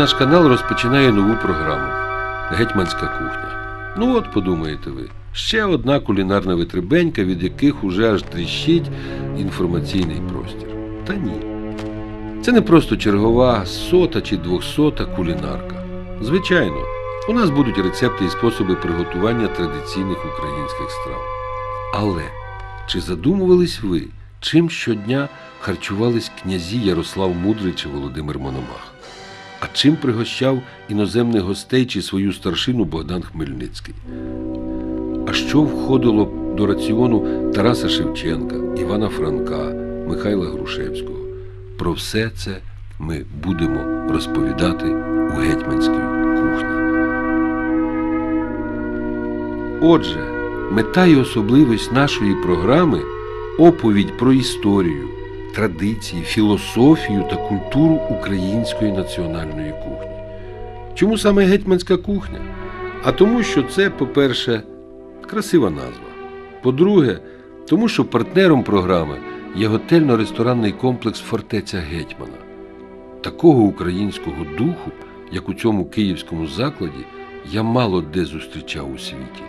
наш канал розпочинає нову програму Гетьманська кухня. Ну от, подумаєте ви, ще одна кулінарна витребенька, від яких уже аж тріщить інформаційний простір. Та ні. Це не просто чергова сота чи двохсота кулінарка. Звичайно, у нас будуть рецепти і способи приготування традиційних українських страв. Але чи задумувались ви, чим щодня харчувались князі Ярослав Мудрий чи Володимир Мономах? А чим пригощав іноземних гостей чи свою старшину Богдан Хмельницький? А що входило до раціону Тараса Шевченка, Івана Франка, Михайла Грушевського? Про все це ми будемо розповідати у гетьманській кухні. Отже, мета і особливість нашої програми оповідь про історію, традиції, філософію та культуру української національної кухні. Чому саме гетьманська кухня? А тому, що це, по-перше, красива назва. По-друге, тому що партнером програми є готельно-ресторанний комплекс Фортеця Гетьмана. Такого українського духу, як у цьому київському закладі, я мало де зустрічав у світі.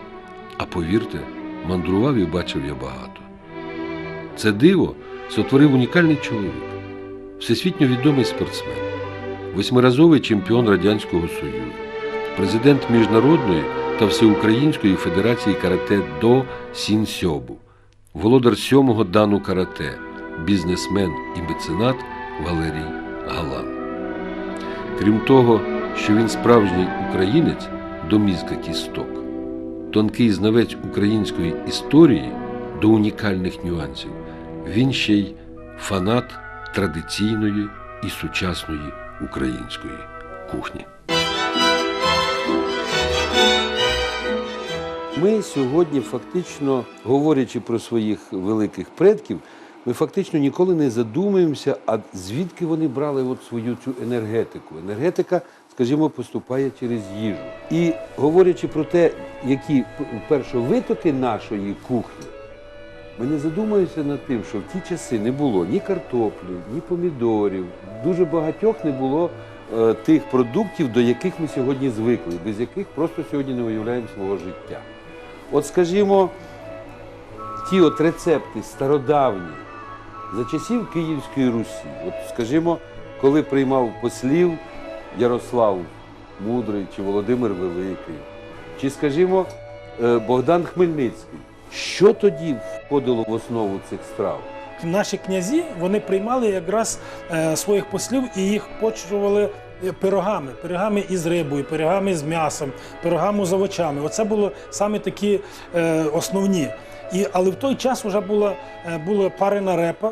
А повірте, мандрував і бачив я багато. Це диво сотворив унікальний чоловік, всесвітньо відомий спортсмен, восьмиразовий чемпіон Радянського Союзу, президент Міжнародної та Всеукраїнської Федерації карате до Сінсьобу, володар сьомого дану карате, бізнесмен і меценат Валерій Галан. Крім того, що він справжній українець до мізка кісток, тонкий знавець української історії до унікальних нюансів, він ще й фанат традиційної і сучасної української кухні. Ми сьогодні, фактично, говорячи про своїх великих предків, ми фактично ніколи не задумуємося, а звідки вони брали от свою цю енергетику. Енергетика, скажімо, поступає через їжу. І говорячи про те, які першовитоки нашої кухні, ми не задумуємося над тим, що в ті часи не було ні картоплі, ні помідорів, дуже багатьох не було е, тих продуктів, до яких ми сьогодні звикли, без яких просто сьогодні не уявляємо свого життя. От, скажімо, ті от рецепти стародавні за часів Київської Русі. От, скажімо, коли приймав послів Ярослав Мудрий чи Володимир Великий, чи, скажімо, е, Богдан Хмельницький. Що тоді входило в основу цих страв? Наші князі вони приймали якраз е, своїх послів і їх почували е, пирогами, пирогами із рибою, пирогами з м'ясом, пирогами з овочами. Оце було саме такі е, основні. І, але в той час вже була, була парена репа.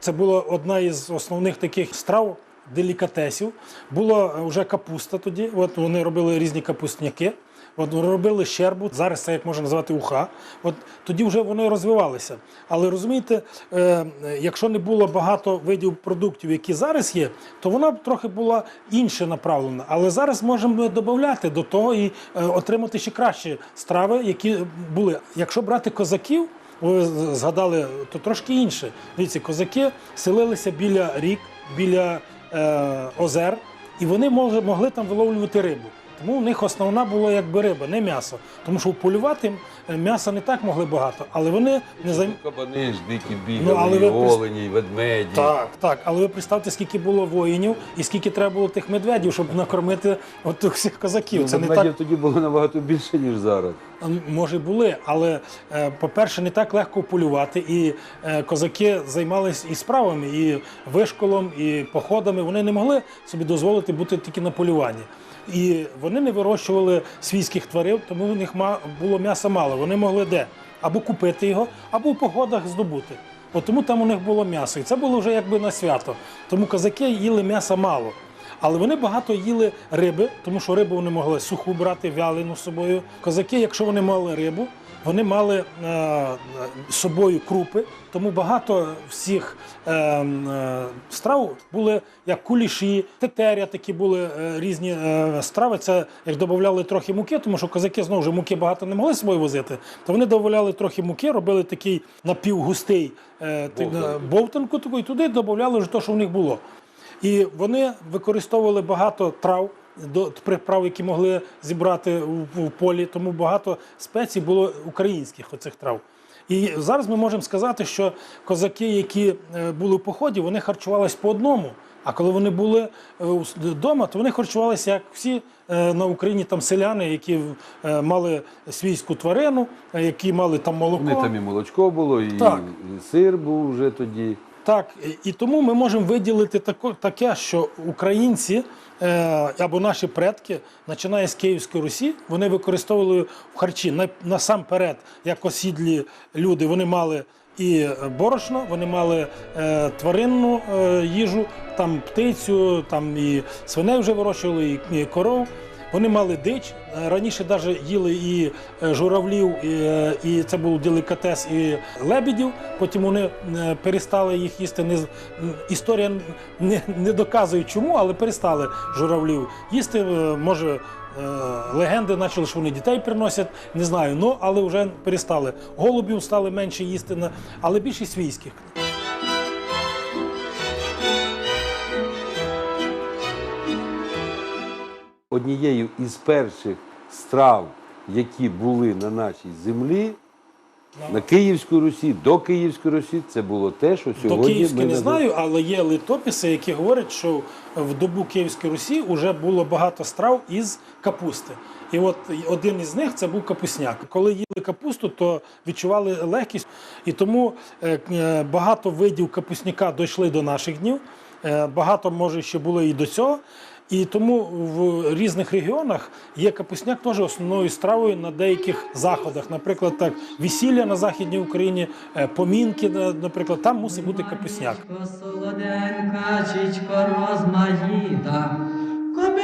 Це була одна із основних таких страв. Делікатесів була вже капуста тоді. От вони робили різні капустняки. От робили щербу, зараз це як можна назвати уха. От тоді вже вони розвивалися. Але розумієте, е, якщо не було багато видів продуктів, які зараз є, то вона б трохи була інше направлена. Але зараз можемо додати до того і е, отримати ще кращі страви, які були. Якщо брати козаків, ви згадали, то трошки інше. Дивіться, козаки селилися біля рік, біля е, озер, і вони могли, могли там виловлювати рибу. Тому у них основна була якби риба, не м'ясо. Тому що полювати е, м'яса не так могли багато, але вони не займ... Кабани ж дикі Ну, але ви прис- олені, ведмеді. Так, так. Але ви представте, скільки було воїнів і скільки треба було тих медведів, щоб накормити от всіх козаків. Ну, Це не так тоді було набагато більше, ніж зараз. Може були, але е, по-перше, не так легко полювати. І е, козаки займалися і справами, і вишколом, і походами. Вони не могли собі дозволити бути тільки на полюванні. І вони не вирощували свійських тварин, тому у них було м'яса мало. Вони могли де? Або купити його, або в погодах здобути. От тому там у них було м'ясо. І це було вже якби на свято. Тому козаки їли м'яса мало. Але вони багато їли риби, тому що рибу вони могли суху брати, вялену з собою. Козаки, якщо вони мали рибу, вони мали е, з собою крупи, тому багато всіх е, е, страв були як куліші, тетеря, такі були е, різні е, страви. Це як додавали трохи муки, тому що козаки знову ж муки багато не могли з собою возити, то вони додавали трохи муки, робили такий напівгустий е, Бовтанку. бовтанку таку, і туди додавали вже те, що в них було. І вони використовували багато трав, до приправ, які могли зібрати в, полі. Тому багато спецій було українських оцих трав. І зараз ми можемо сказати, що козаки, які е, були в поході, вони харчувалися по одному. А коли вони були вдома, то вони харчувалися як всі е, на Україні там селяни, які е, мали свійську тварину, е, які мали там молоко. Вони там і молочко було, і, Так. сир був вже тоді. Так, і тому ми можемо виділити тако, таке, що українці е, або наші предки, починає з Київської Русі, вони використовували в харчі на- насамперед, як осідлі люди, вони мали і борошно, вони мали е, тваринну е, їжу, там птицю, там і свиней вже вирощували, і коров. Вони мали дич. Е, Раніше навіть їли і е, журавлів, і, е, і це був делікатес і лебідів. Потім вони перестали їх їсти. Історія не, не доказує чому, але перестали журавлів їсти. Може, легенди почали, що вони дітей приносять, не знаю. Ну, але вже перестали. Голубів стали менше їсти, але більшість свійських. Однією із перших страв, які були на нашій землі, на Київській Русі, до Київської Русі, це було те, що сьогодні. До Київської не знаю, але є литописи, які говорять, що в добу Київської Русі вже було багато страв із капусти. І от один із них це був капусняк. Коли їли капусту, то відчували легкість, і тому е, е, багато видів капусняка дійшли до наших днів. Е, Багато може ще було і до цього. І тому в різних регіонах є капусняк теж основною стравою на деяких заходах. Наприклад, так весілля на західній Україні, е, помінки, на- наприклад, там мусить бути капусняк. Солоденька, чічко розмаїта, коби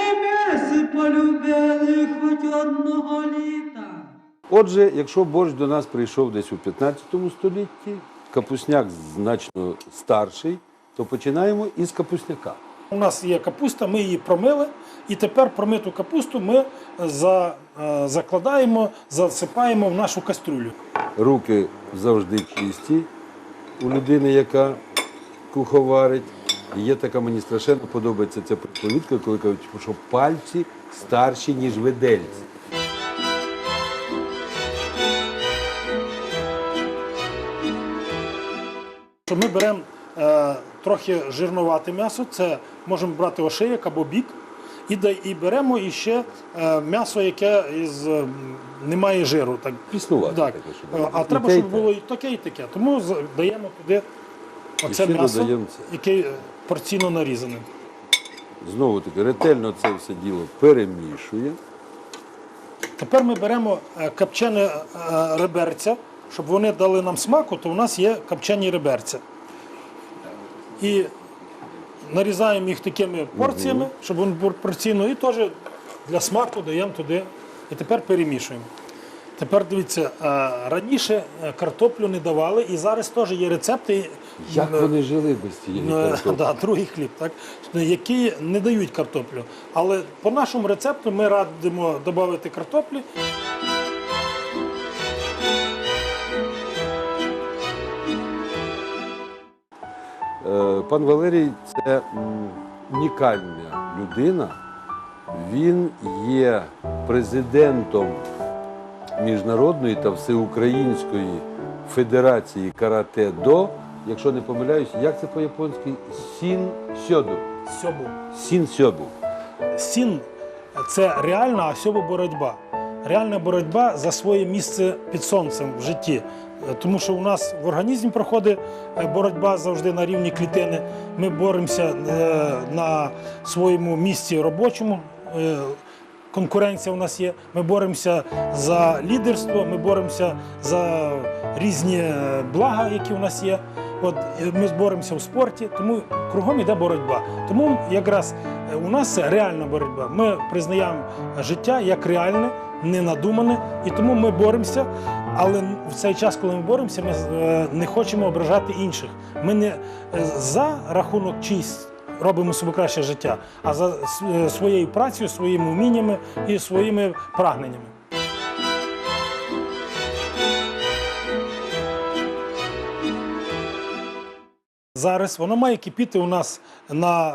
ми полюбили хоч одного літа. Отже, якщо борщ до нас прийшов десь у 15 столітті, капусняк значно старший, то починаємо із капусняка. У нас є капуста, ми її промили, і тепер промиту капусту ми за, е, закладаємо, засипаємо в нашу кастрюлю. Руки завжди чисті у людини, яка куховарить. І Є така, мені страшенно подобається ця приповідка, коли кажуть, що пальці старші, ніж видельці. Що Ми беремо е, трохи жирнувате м'ясо, це можемо брати ошияк або бік, і, і беремо іще е, м'ясо, яке із, е, не має жиру. Так. Піснувати Так. таке, щоб Е. А І треба, те, щоб було і таке, і таке. Тому даємо туди оце м'ясо, додаємо це. яке е, порційно нарізане. Знову таки, ретельно це все діло перемішує. Тепер ми беремо е, копчене е, реберця, щоб вони дали нам смаку, то у нас є копчені реберця. І нарізаємо їх такими порціями, щоб вони були порційно, і теж для смаку даємо туди. І тепер перемішуємо. Тепер дивіться, е, раніше е, картоплю не давали, і зараз теж є рецепти. Як е, вони жили без цієї картоплі? да, другий хліб, так, які не дають картоплю. Але по нашому рецепту ми радимо додати картоплі. Пан Валерій це унікальна людина. Він є президентом Міжнародної та Всеукраїнської Федерації карате до, якщо не помиляюсь, як це по-японськи? Сін сьоду. Сьобу. Сін сьоду. Сін це реальна а сьобу боротьба. Реальна боротьба за своє місце під сонцем в житті. Е, Тому що у нас в організмі проходить е, боротьба завжди на рівні клітини. Ми боремося е, на своєму місці робочому. Конкуренція у нас є. Ми боремося за лідерство, ми боремося за різні блага, які у нас є. От ми боремося в спорті, тому кругом іде боротьба. Тому якраз у нас реальна боротьба. Ми признаємо життя як реальне, не надумане, і тому ми боремося. Але в цей час, коли ми боремося, ми е, не хочемо ображати інших. Ми не е, за рахунок чийсь робимо собі краще життя, а за е, своєю працею, своїми вміннями і своїми прагненнями. Зараз воно має кипіти у нас на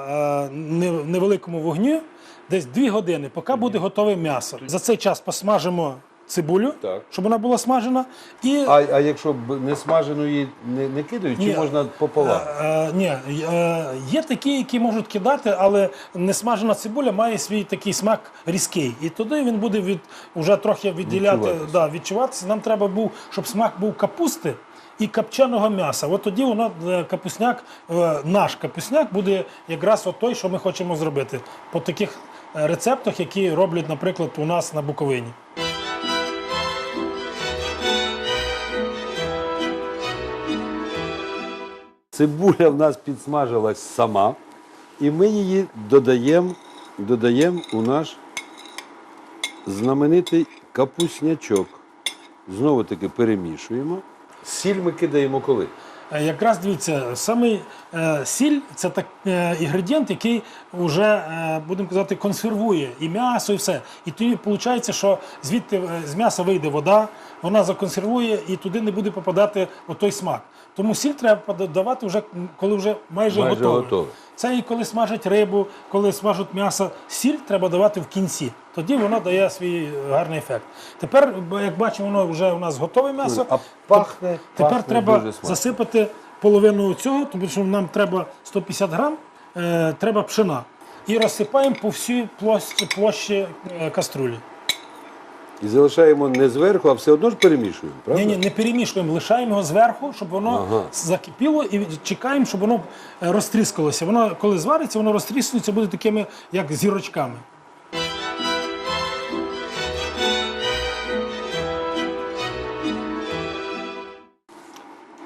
невеликому вогні десь 2 години, поки буде готове м'ясо. За цей час посмажимо цибулю, Так. щоб вона була смажена. І А, а якщо б не смажену її не, не кидають, чи Ні. можна пополам? Е, е, ні, е, є такі, які можуть кидати, але несмажена цибуля має свій такий смак різкий. І туди він буде від уже трохи відділяти, Відчуватися. да, відчуватися. Нам треба був, щоб смак був капусти. І копченого м'яса. От тоді воно е, капусняк, е, наш капусняк буде якраз от той, що ми хочемо зробити по таких рецептах, які роблять, наприклад, у нас на Буковині. Цибуля в нас підсмажилась сама, і ми її додаємо додаємо у наш знаменитий капуснячок. Знову таки перемішуємо. Сіль ми кидаємо коли? Е, Якраз дивіться, саме сіль це так е, інгредієнт, який вже, е, будемо казати, консервує і м'ясо, і все. І тоді виходить, що звідти з м'яса вийде вода, вона законсервує і туди не буде попадати отой смак. Тому сіль треба подавати вже, коли вже майже, Майже готове. Це і коли смажать рибу, коли смажуть м'ясо, сіль треба давати в кінці. Тоді воно дає свій гарний ефект. Тепер, як бачимо, воно вже у нас готове м'ясо. А пахне, Тепер пахне треба засипати половину цього, тому що нам треба 150 грам, е, треба пшена. І розсипаємо по всій площі, площі е, каструлі. І залишаємо не зверху, а все одно ж перемішуємо, правда? Ні, ні, не перемішуємо, лишаємо його зверху, щоб воно Ага. закипіло і чекаємо, щоб воно е, розтріскалося. Воно, коли звариться, воно розтріскується, буде такими, як зірочками.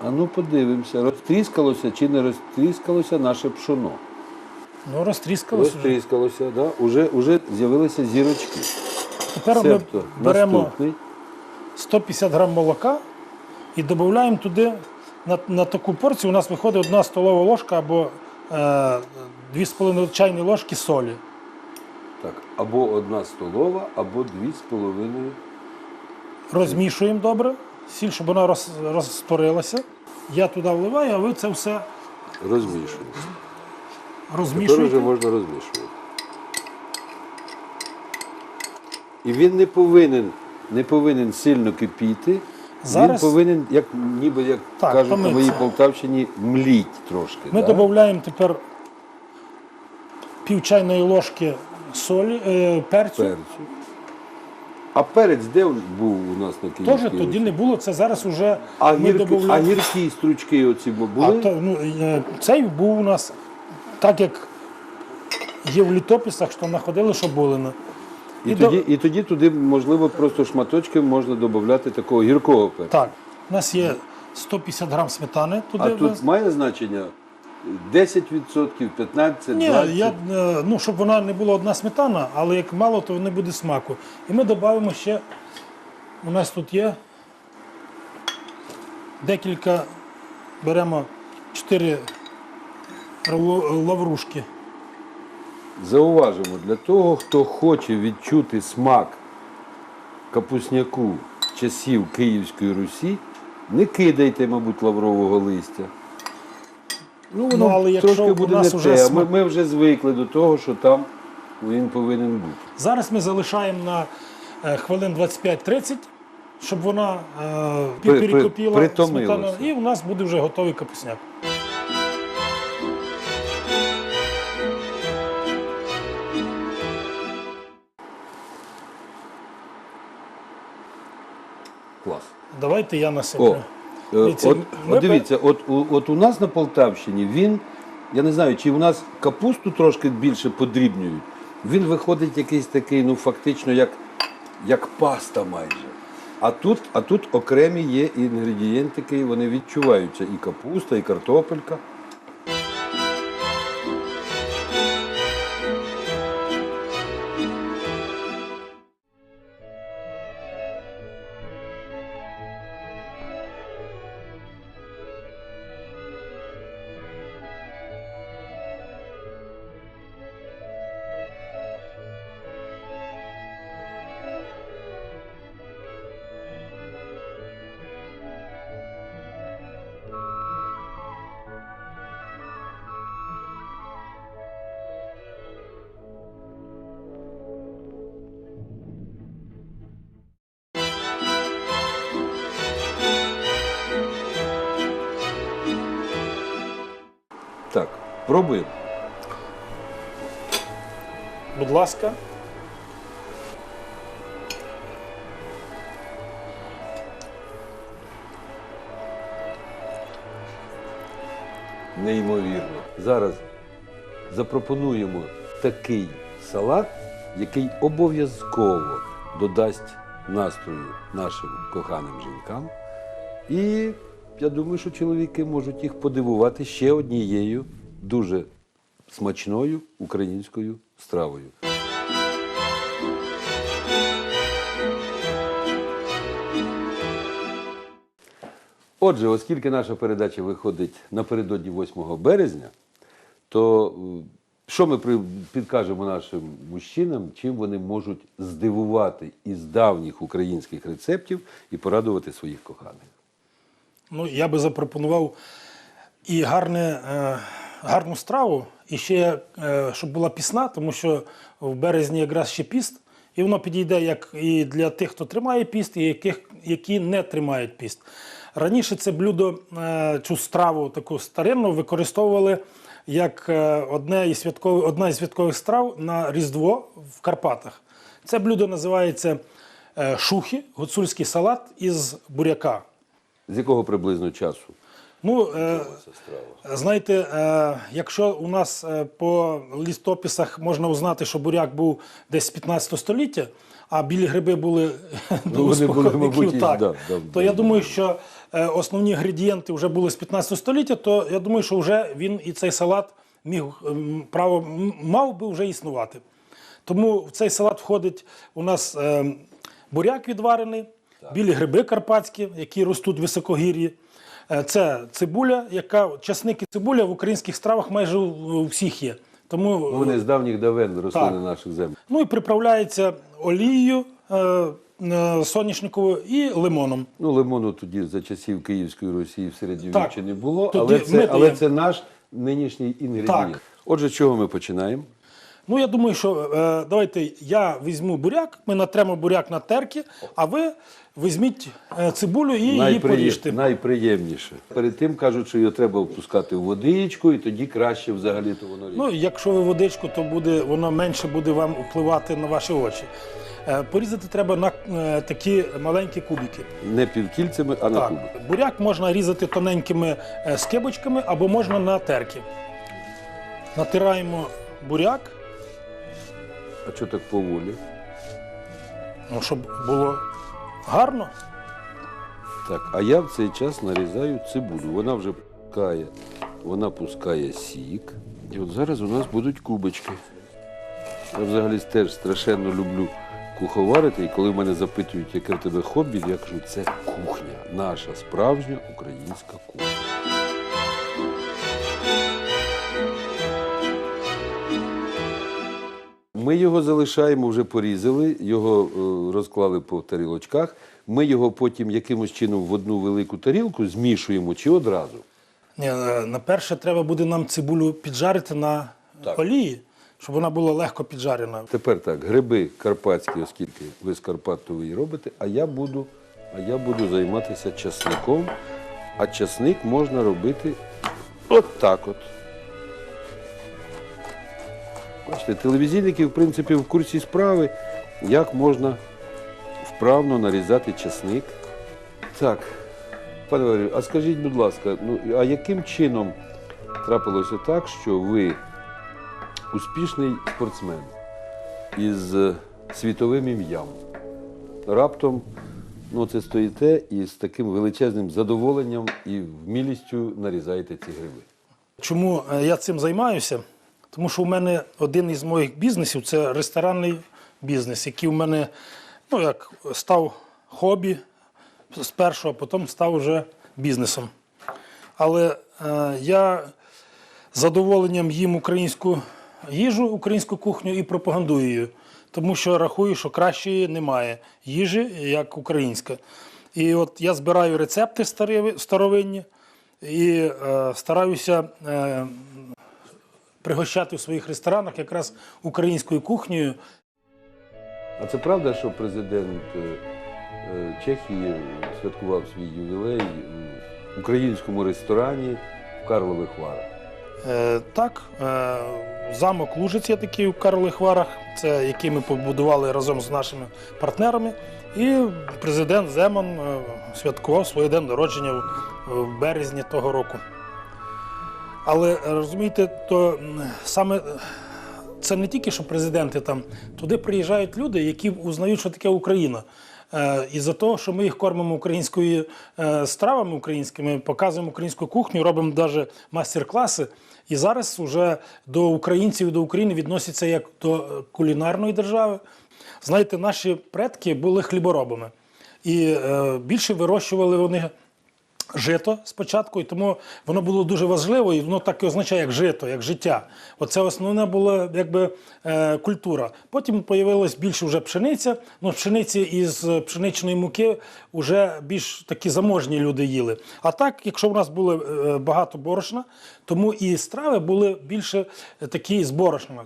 А ну подивимося, розтріскалося чи не розтріскалося наше пшоно. Ну, розтріскалося. вже. Розтріскалося, да? уже, уже з'явилися зірочки. Тепер ми беремо наступний. 150 грам молока і додаємо туди на, на таку порцію. У нас виходить одна столова ложка або е, 2,5 чайні ложки солі. Так, або одна столова, або дві з половиною. Розмішуємо добре, сіль, щоб вона роз, розтворилася. Я туди вливаю, а ви це все Розмішуємо. Тепер вже розмішуєте. можна розмішувати. І він не повинен, не повинен сильно кипіти. Зараз- Він повинен, як, ніби як Так, кажуть на моїй. Полтавщині, мліть трошки. Ми додаємо тепер пів чайної ложки солі, е, перцю. перцю. А перець де був у нас на Теж Київській тоді не було, це зараз вже А, ми гірки, а гіркі стручки оці бу- А то, ну, е, цей був у нас так, як є в літописах, що знаходили, що були. І, і тоді, до- і тоді туди, можливо, просто шматочки можна додати такого гіркого перцю. Так, у нас є 150 грам сметани туди. А тут нас. має значення 10%, 15%, Ні, 20%? я, е, ну, щоб вона не була одна сметана, але як мало, то не буде смаку. І ми додаємо ще, у нас тут є декілька, беремо 4 лаврушки. Зауважимо, для того, хто хоче відчути смак капусняку часів Київської Русі, не кидайте, мабуть, лаврового листя. Ну, воно Ну, але якщо трошки у буде нас не уже те. Ми, ми вже звикли до того, що там він повинен бути. Зараз ми залишаємо на е, хвилин 25-30, щоб вона е, При- і у нас буде вже готовий капусняк. Давайте я насиплю. О, Дивіться, от, ми от дивіться, от, у- от у нас на Полтавщині він, я не знаю, чи у нас капусту трошки більше подрібнюють. Він виходить якийсь такий, ну фактично, як, як паста майже. А тут, а тут окремі є інгредієнтики, вони відчуваються. І капуста, і картопелька. Пробуємо. Будь ласка. Неймовірно. Зараз запропонуємо такий салат, який обов'язково додасть настрою нашим коханим жінкам. І я думаю, що чоловіки можуть їх подивувати ще однією дуже смачною українською стравою. Отже, оскільки наша передача виходить напередодні 8 березня, то що ми підкажемо нашим мужчинам, чим вони можуть здивувати із давніх українських рецептів і порадувати своїх коханих? Ну, я би запропонував і гарне, е, гарну страву, і ще, е, щоб була пісна, тому що в березні якраз ще піст, і воно підійде як і для тих, хто тримає піст, і яких, які не тримають піст. Раніше це блюдо, е, цю страву таку старинну використовували як е, одне із святкових, одна із святкових страв на Різдво в Карпатах. Це блюдо називається шухи, гуцульський салат із буряка. З якого приблизно часу? Ну, е, знаєте, е, якщо у нас е, по лістописах можна узнати, що буряк був десь з 15 століття, а білі гриби були до Ну, вони були, мабуть, так, да, да, то я думаю, що основні інгредієнти вже були з 15 століття, то я думаю, що вже він і цей салат міг ем, право мав би вже існувати. Тому в цей салат входить у нас е, буряк відварений, білі гриби карпатські, які ростуть в високогір'ї. Е, Це цибуля, яка часник і цибуля в українських стравах майже у всіх є. Тому Ну, вони з давніх давен росли Так. на наших землях. ну і приправляється олією е, е, соняшниковою і лимоном. Ну, лимону тоді за часів Київської Росії в середньовіччі Так. не було, але це, але це наш нинішній інгредієнт. Так. Отже, чого ми починаємо? Ну, я думаю, що е, давайте я візьму буряк, ми натремо буряк на терки, а ви візьміть е, цибулю і її Найприє- поріжте. Найприємніше. Перед тим кажуть, що його треба опускати в водичку, і тоді краще взагалі то воно ріже. Ну, якщо ви водичку, то буде воно менше буде вам впливати на ваші очі. Е, Порізати треба на е, такі маленькі кубики. Не півкільцями, а на Так, кубик. буряк можна різати тоненькими е, скибочками або можна на терки. Натираємо буряк, А що так поволі? ну, щоб було гарно. Так, а я в цей час нарізаю цибулю. Вона вже пускає, вона пускає сік. І от зараз у нас будуть кубочки. Я взагалі теж страшенно люблю куховарити, і коли мене запитують, яке в тебе хобі, я кажу, це кухня, наша справжня українська кухня. Ми його залишаємо, вже порізали, його е, розклали по тарілочках. Ми його потім якимось чином в одну велику тарілку змішуємо чи одразу. Ні, е, наперше треба буде нам цибулю піджарити на Так. олії, щоб вона була легко піджарена. Тепер так, гриби карпатські, оскільки ви з Карпат, то ви її робите, а я буду, а я буду займатися часником. А часник можна робити от так от. Бачите, телевізійники, в принципі, в курсі справи, як можна вправно нарізати часник. Так, пане Валерію, а скажіть, будь ласка, ну а яким чином трапилося так, що ви успішний спортсмен із світовим ім'ям. Раптом ну, це стоїте і з таким величезним задоволенням і вмілістю нарізаєте ці гриби. Чому е, я цим займаюся? Тому що у мене один із моїх бізнесів це ресторанний бізнес, який у мене ну, як став хобі спершу, а потім став вже бізнесом. Але е, я з задоволенням їм українську їжу, українську кухню і пропагандую її. Тому що рахую, що кращої немає їжі, як українська. І от я збираю рецепти старовинні і е, стараюся е, пригощати в своїх ресторанах якраз українською кухнею. А це правда, що президент е, е, Чехії святкував свій ювілей в українському ресторані в Карлових Варах? Е, так, е, замок Лужиць є такий у Карлових Варах, це який ми побудували разом з нашими партнерами. І президент Земан е, святкував своє день народження в березні того року. Але е, розумієте, то саме е, це не тільки що президенти там, туди приїжджають люди, які узнають, що таке Україна. Е, І за того, що ми їх кормимо українською стравами українськими, показуємо українську кухню, робимо навіть майстер-класи. І зараз вже до українців, до України відносяться як до кулінарної держави. Знаєте, наші предки були хліборобами. І більше вирощували вони жито спочатку, і тому воно було дуже важливо, і воно так і означає, як жито, як життя. Оце основне була якби е, культура. Потім появилась більше вже пшениця. Ну, пшениці із пшеничної муки вже більш такі заможні люди їли. А так, якщо в нас було е, багато борошна, тому і страви були більше е, такі з борошна.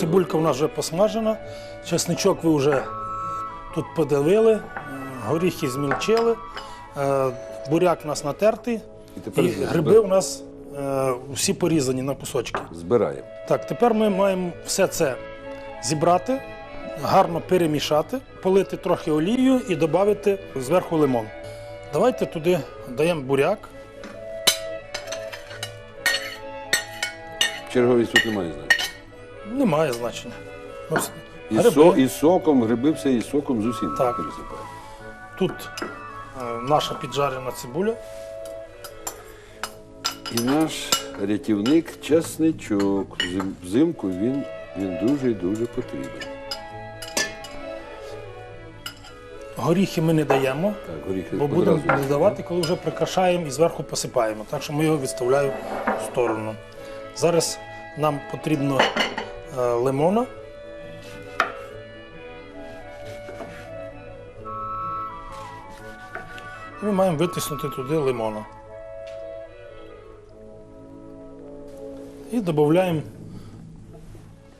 Цибулька у нас вже посмажена, чесничок ви вже тут подавили, е, горіхи змільчили, е, буряк у нас натертий, І тепер і гриби у нас е, всі порізані на кусочки. Збираємо. Так, тепер ми маємо все це зібрати, гарно перемішати, полити трохи олією і додати зверху лимон. Давайте туди даємо буряк. Черговість тут немає значення. Немає значення. Ну, І, гриби. со, і соком, гриби все і соком з усім Так. пересипаємо. Тут е, наша піджарена цибуля. І наш рятівник чесничок. Взим- Взимку він, він дуже і дуже потрібен. Горіхи ми не даємо, Так, горіхи бо будемо одразу. додавати, коли вже прикрашаємо і зверху посипаємо. Так що ми його відставляємо в сторону. Зараз нам потрібно е, лимона. Ми маємо витиснути туди лимона. І додаємо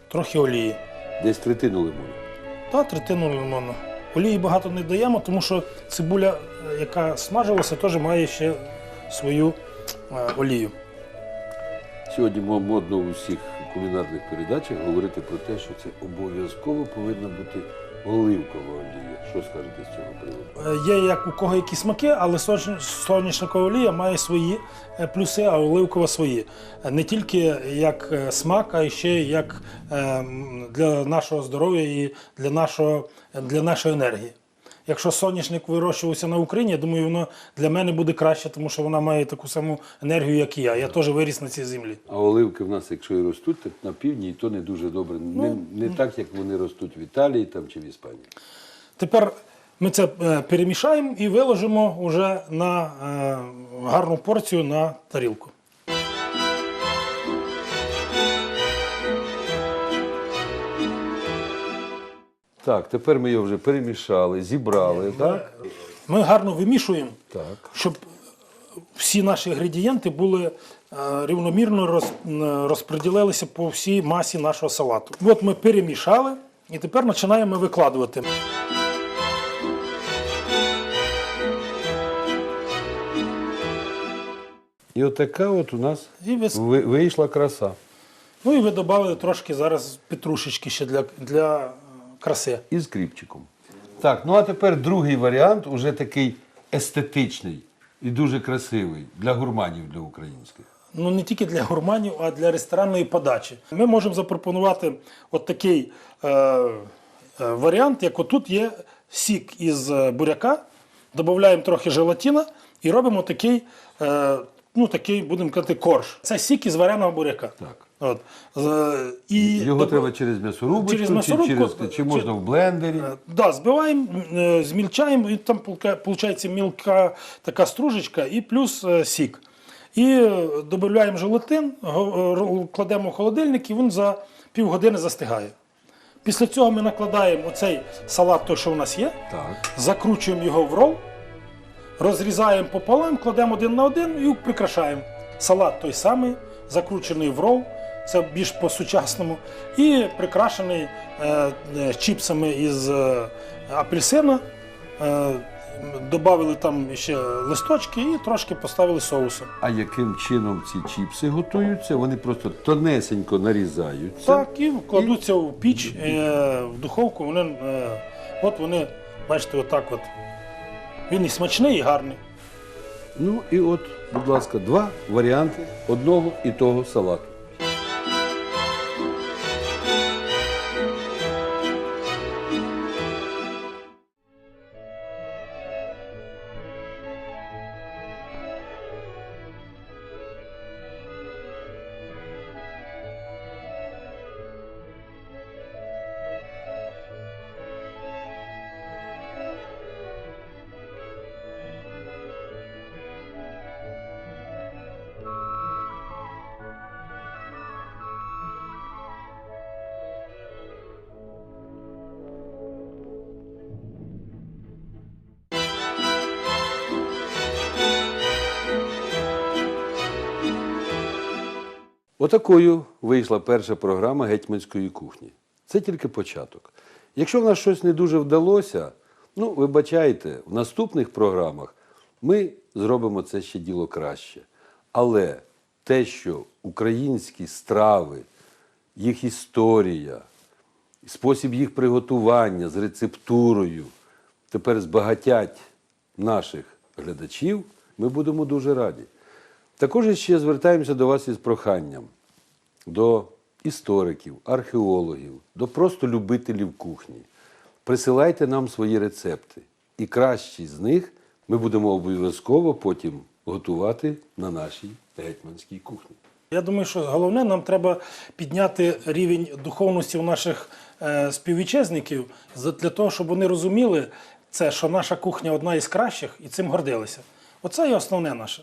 трохи олії. Десь третину лимону. Та третину лимону. Олії багато не даємо, тому що цибуля, е, яка смажилася, теж має ще свою е, олію. Сьогодні мо- модно у всіх кулінарних передачах говорити про те, що це обов'язково повинна бути оливкова олія. Що скажете з цього приводу? Е, Є як у кого які смаки, але соняшникова олія має свої е, плюси, а оливкова свої. Е, Не тільки як смак, а ще як для нашого здоров'я і для, нашого, для нашої енергії. Якщо соняшник вирощувався на Україні, я думаю, воно для мене буде краще, тому що вона має таку саму енергію, як і я. Я теж виріс на цій землі. А оливки в нас, якщо і ростуть, так на півдні, і то не дуже добре. Не, Ну, не так, як вони ростуть в Італії там, чи в Іспанії. Тепер ми це е, перемішаємо і виложимо вже на е, гарну порцію на тарілку. Так, тепер ми його вже перемішали, зібрали, так? Ми гарно вимішуємо, Так. щоб всі наші інгредієнти були е, рівномірно роз, розподілилися по всій масі нашого салату. От ми перемішали і тепер починаємо викладувати. І отака от у нас І ви- вийшла краса. Ну і ви додали трошки зараз петрушечки ще для, для краси. І з кріпчиком. Так, ну а тепер другий варіант, уже такий естетичний і дуже красивий для гурманів для українських. Ну не тільки для гурманів, а для ресторанної подачі. Ми можемо запропонувати от такий е, е, варіант, як отут є сік із е, буряка, додаємо трохи желатина і робимо такий, е, ну такий, будемо казати, корж. Це сік із вареного буряка. Так. От. І Його треба через м'ясорубочку, Через чи, м'ясорубку, через, чи можна чи- в блендері. Е, Да, збиваємо, е, змільчаємо, і там виходить мілка така стружечка і плюс е, сік. І додаємо желатин, кладемо в холодильник, і він за півгодини застигає. Після цього ми накладаємо оцей салат, той, що у нас є, Так. закручуємо його в рол, розрізаємо пополам, кладемо один на один і прикрашаємо. Салат той самий, закручений в рол, це більш по-сучасному, і прикрашений е, е, чіпсами із е, апельсина. Добавили там ще листочки і трошки поставили соусу. А яким чином ці чіпси готуються? Вони просто тонесенько нарізаються. Так, і кладуться в піч, е, в духовку. Вони, е, от вони, бачите, отак от. Він і смачний, і гарний. Ну і от, будь ласка, два варіанти одного і того салату. Отакою вийшла перша програма гетьманської кухні. Це тільки початок. Якщо в нас щось не дуже вдалося, ну, вибачайте, в наступних програмах ми зробимо це ще діло краще. Але те, що українські страви, їх історія, спосіб їх приготування з рецептурою тепер збагатять наших глядачів, ми будемо дуже раді. Також ще звертаємося до вас із проханням до істориків, археологів, до просто любителів кухні. Присилайте нам свої рецепти. І кращі з них ми будемо обов'язково потім готувати на нашій гетьманській кухні. Я думаю, що головне нам треба підняти рівень духовності у наших е, співвітчизників для того, щоб вони розуміли це, що наша кухня одна із кращих, і цим гордилися. Оце і основне наше.